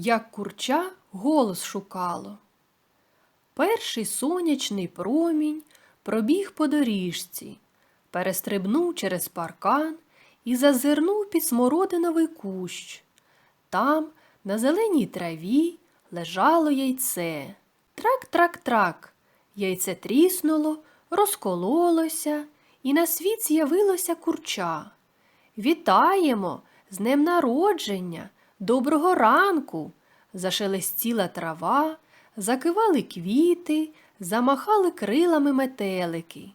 як курча голос шукало. Перший сонячний промінь пробіг по доріжці, перестрибнув через паркан і зазирнув під смородиновий кущ. Там, на зеленій траві, лежало яйце. Трак-трак-трак. Яйце тріснуло, розкололося, і на світ з'явилося курча. Вітаємо! З днем народження! Доброго ранку! Зашелестіла трава, закивали квіти, замахали крилами метелики.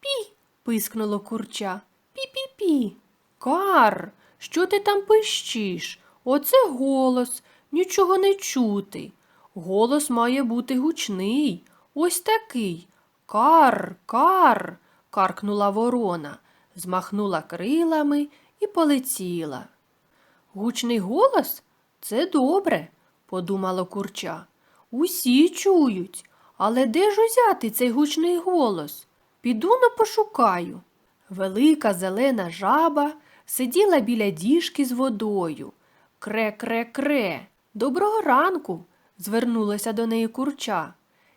Пі. пискнуло курча. Пі-пі-пі. Кар, що ти там пищиш? Оце голос, нічого не чути. Голос має бути гучний, ось такий. Кар, кар, каркнула ворона, змахнула крилами і полетіла. Гучний голос це добре, подумало курча. Усі чують, але де ж узяти цей гучний голос? Піду на пошукаю. Велика зелена жаба сиділа біля діжки з водою. Кре-кре-кре. Доброго ранку, звернулася до неї курча.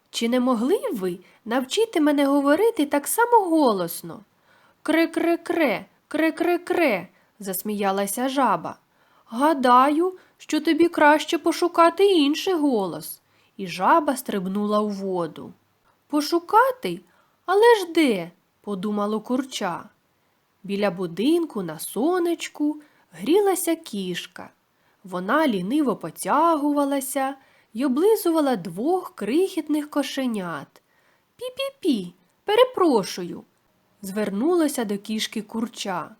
Чи не могли б ви навчити мене говорити так само голосно? Кре-кре-кре, кре-кре-кре, засміялася жаба. Гадаю, що тобі краще пошукати інший голос. І жаба стрибнула у воду. Пошукати? Але ж де? подумало курча. Біля будинку на сонечку грілася кішка. Вона ліниво потягувалася й облизувала двох крихітних кошенят. Пі-пі-пі, перепрошую, звернулася до кішки курча.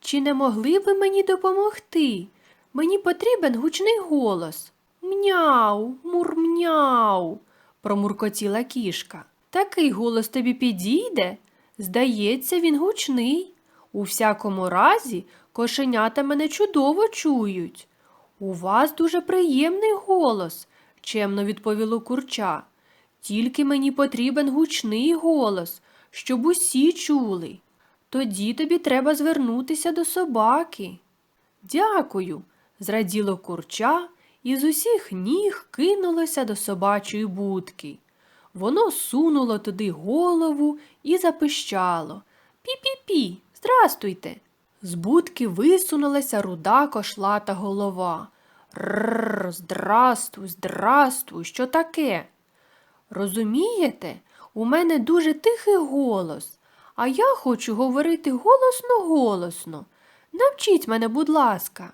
Чи не могли ви мені допомогти? Мені потрібен гучний голос. Мняу, мур-мняу, промуркотіла кішка. Такий голос тобі підійде? Здається, він гучний. У всякому разі, кошенята мене чудово чують. У вас дуже приємний голос, чемно відповіло курча. Тільки мені потрібен гучний голос, щоб усі чули. Тоді тобі треба звернутися до собаки. Дякую, зраділо курча і з усіх ніг кинулося до собачої будки. Воно сунуло туди голову і запищало. Пі-пі-пі, здрастуйте. З будки висунулася руда кошлата голова. Рррр, здрастуй, здрастуй, що таке? Розумієте, у мене дуже тихий голос, а я хочу говорити голосно голосно. Навчіть мене, будь ласка.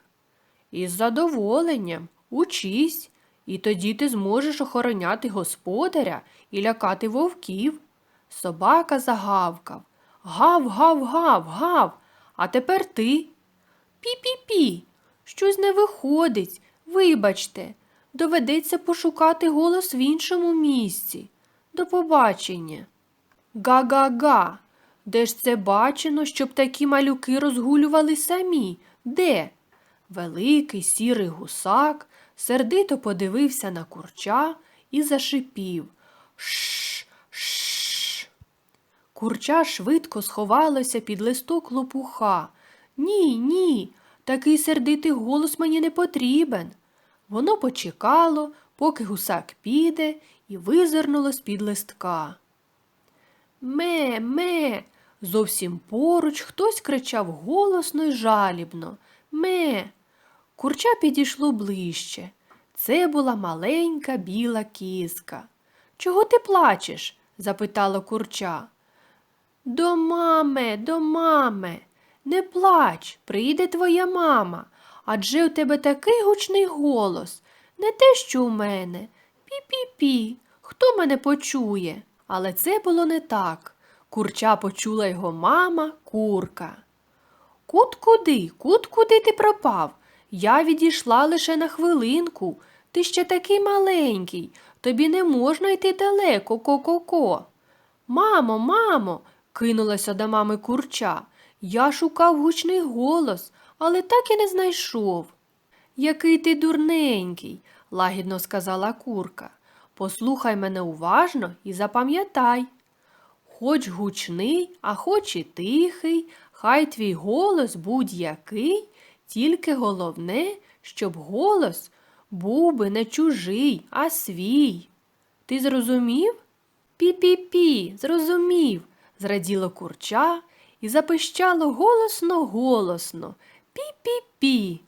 Із задоволенням, учись, і тоді ти зможеш охороняти господаря і лякати вовків. Собака загавкав. Гав, гав, гав, гав. А тепер ти. Пі-пі-пі. Щось не виходить. Вибачте, доведеться пошукати голос в іншому місці. До побачення. Га-га-га. Де ж це бачено, щоб такі малюки розгулювали самі? Де? Великий сірий гусак сердито подивився на курча і зашипів. Шш, шш. Курча швидко сховалося під листок лопуха. Ні, ні, такий сердитий голос мені не потрібен. Воно почекало, поки гусак піде, і визирнуло з-під листка. Ме, ме. Зовсім поруч хтось кричав голосно й жалібно. Ме. Курча підійшло ближче. Це була маленька біла кіска. Чого ти плачеш? запитало курча. До мами, до мами. Не плач, прийде твоя мама. Адже у тебе такий гучний голос, не те, що у мене. Пі-пі-пі, хто мене почує? Але це було не так. Курча почула його мама, курка. Кут куди, кут куди ти пропав? Я відійшла лише на хвилинку. Ти ще такий маленький, тобі не можна йти далеко, ко-ко-ко. Мамо, мамо, кинулася до мами курча. Я шукав гучний голос, але так і не знайшов. Який ти дурненький, лагідно сказала курка. Послухай мене уважно і запам'ятай. Хоч гучний, а хоч і тихий, хай твій голос будь-який, тільки головне, щоб голос був би не чужий, а свій. Ти зрозумів? Пі-пі-пі, зрозумів, зраділо курча і запищало голосно-голосно. Пі-пі-пі.